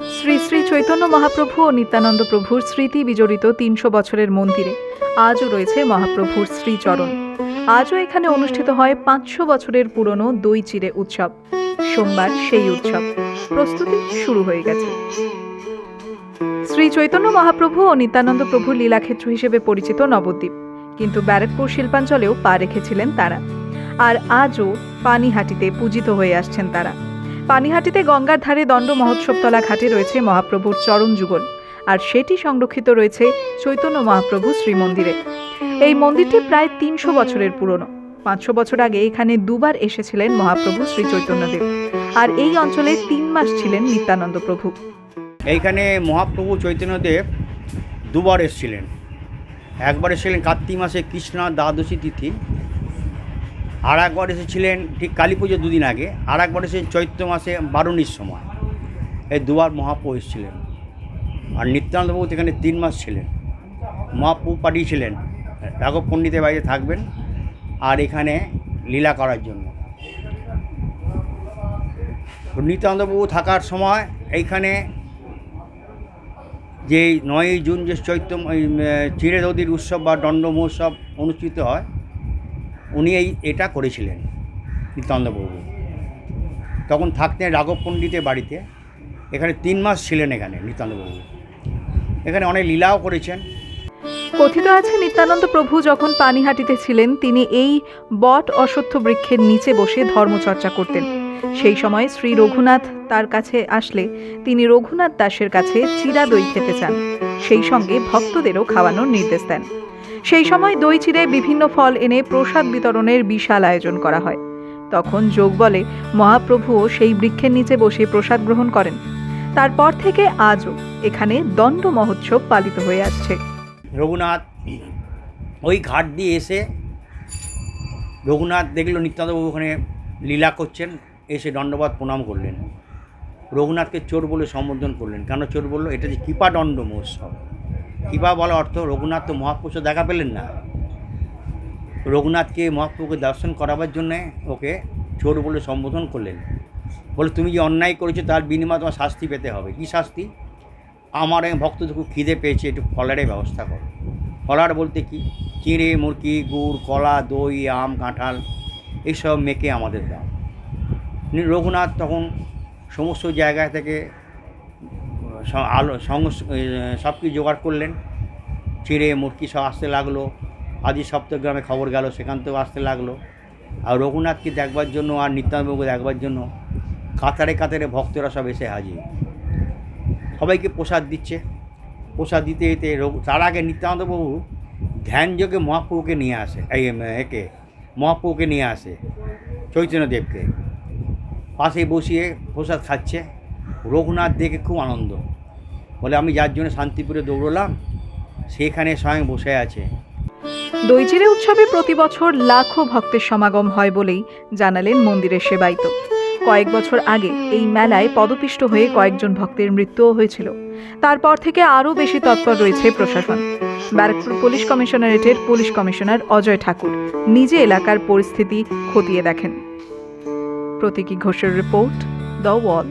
শ্রী শ্রী চৈতন্য মহাপ্রভু ও নিত্যানন্দ প্রভুর স্মৃতি বিজড়িত তিনশো বছরের মন্দিরে। আজও রয়েছে মহাপ্রভুর শ্রীচরণ। আজও এখানে অনুষ্ঠিত হয় পাঁচশো বছরের পুরনো দই চিড়ে উৎসব। সোমবার সেই উৎসব। প্রস্তুতি শুরু হয়ে গেছে। শ্রী চৈতন্য মহাপ্রভু ও নিত্যানন্দ প্রভুর লীলাক্ষেত্র হিসেবে পরিচিত নবদ্বীপ। কিন্তু ব্যারাকপুর শিল্পাঞ্চলেও পা রেখেছিলেন তারা। আর আজও পানিহাটিতে পূজিত হয়ে আসছেন তারা। পানিহাটিতে গঙ্গার ধারে দণ্ড মহোৎসবতলা ঘাটে রয়েছে মহাপ্রভুর চরণ যুগল, আর সেটি সংরক্ষিত রয়েছে চৈতন্য মহাপ্রভু শ্রীমন্দিরে। এই মন্দিরটি প্রায় তিনশো বছরের পুরনো। পাঁচশো বছর আগে এখানে দুবার এসেছিলেন মহাপ্রভু শ্রী চৈতন্যদেব, আর এই অঞ্চলে তিন মাস ছিলেন নিত্যানন্দ প্রভু। এইখানে মহাপ্রভু চৈতন্যদেব দুবার এসেছিলেন। একবার এসেছিলেন কার্তিক মাসে কৃষ্ণা দ্বাদশী তিথি আর একবার এসেছিলেন ঠিক কালী পুজো দুদিন আগে আর একবার এসেছিলেন চৈত্র মাসে বারুণীর সময়। এই দুবার মহাপ্রভু এসেছিলেন। আর নিত্যানন্দবাবু তো এখানে তিন মাস ছিলেন। মহাপ্রভু পাঠিয়েছিলেন রাঘব পণ্ডিতের বাড়িতে থাকবেন আর এখানে লীলা করার জন্য। নিত্যানন্দবাবু থাকার সময় এইখানে যে নয়ই জুন যে চৈত্র উম, নদীর উৎসব বা দণ্ড মহোৎসব অনুষ্ঠিত হয় উনি এই এটা করেছিলেন, নিত্যানন্দবাবু। তখন থাকতেন রাঘব পণ্ডিতের বাড়িতে। এখানে তিন মাস ছিলেন এখানে নিত্যানন্দবাবু। এখানে অনেক লীলাও করেছেন। কথিত আছে নিত্যানন্দ প্রভু যখন পানিহাটিতে ছিলেন, তিনি এই বট অশ্বত্থ বৃক্ষের নিচে বসে ধর্মচর্চা করতেন। সেই সময় শ্রী রঘুনাথ তার কাছে আসলে তিনি রঘুনাথ দাসের কাছে চিরা দই খেতে চান। সেই সঙ্গে ভক্তদেরও খাওয়ানোর নির্দেশ দেন। সেই সময় দই চিড়ে বিভিন্ন ফল এনে প্রসাদ বিতরণের বিশাল আয়োজন করা হয়। তখন যোগ বলে, মহাপ্রভুও সেই বৃক্ষের নিচে বসে প্রসাদ গ্রহণ করেন। তারপর থেকে আজও এখানে দণ্ড মহোৎসব পালিত হয়ে আসছে। রঘুনাথ ওই ঘাট দিয়ে এসে রঘুনাথ দেখল নিত্যানন্দবাবু ওখানে লীলা করছেন, এসে দণ্ডবাদ প্রণাম করলেন। রঘুনাথকে চোর বলে সম্বোধন করলেন। কেন চোর বলল, এটা যে কৃপা দণ্ড মহোৎসব। কৃপা বলা অর্থ, রঘুনাথ তো মহাপুরুষ দেখা পেলেন না। রঘুনাথকে মহাপ্রভুকে দর্শন করাবার জন্যে ওকে চোর বলে সম্বোধন করলেন। বলে, তুমি যে অন্যায় করেছ, তার বিনিময়ে তোমার শাস্তি পেতে হবে। কি শাস্তি? আমার এক ভক্ত তো খিদে পেয়েছে, একটু ফলারের ব্যবস্থা করো। ফলার বলতে কি? চিঁড়ে মুরগি গুড়, কলা, দই, আম, কাঁঠাল, এইসব মেখে আমাদের দাও। রঘুনাথ তখন সমস্ত জায়গা থেকে আলো সব কিছু জোগাড় করলেন। চিঁড়ে, মুরগি সব আসতে লাগল। আদি সপ্তগ্রামে খবর গেল, সেখান থেকেও আসতে লাগল। আর রঘুনাথকে দেখবার জন্য আর নিত্যানন্দবাবুকে দেখবার জন্য কাতারে কাতারে ভক্তরা সব এসে হাজির। সবাইকে প্রসাদ দিচ্ছে। প্রসাদ দিতে দিতে তার আগে নিত্যানন্দবাবু ধ্যানযোগে মহাপ্রভুকে নিয়ে আসে। এই একে, মহাপ্রভুকে নিয়ে আসে চৈতন্যদেবকে। পাশে বসিয়ে প্রসাদ খাচ্ছে। রঘুনাথ দেখে খুব আনন্দ। বলে আমি যার জন্য শান্তিপুরে দৌড়লাম, সেখানে স্বয়ং বসে আছে। দইচিরে উৎসবে প্রতি বছর লাখো ভক্তের সমাগম হয় বলেই জানালেন মন্দিরের সেবায়িত। কয়েক বছর আগে এই মেলায় পদপিষ্ট হয়ে কয়েকজন ভক্তের মৃত্যুও হয়েছিল। তারপর থেকে আরও বেশি তৎপর রয়েছে প্রশাসন। ব্যারাকপুর পুলিশ কমিশনারেটের পুলিশ কমিশনার অজয় ঠাকুর নিজে এলাকার পরিস্থিতি খতিয়ে দেখেন। প্রতীকী ঘোষের রিপোর্ট দ্য ওয়াল।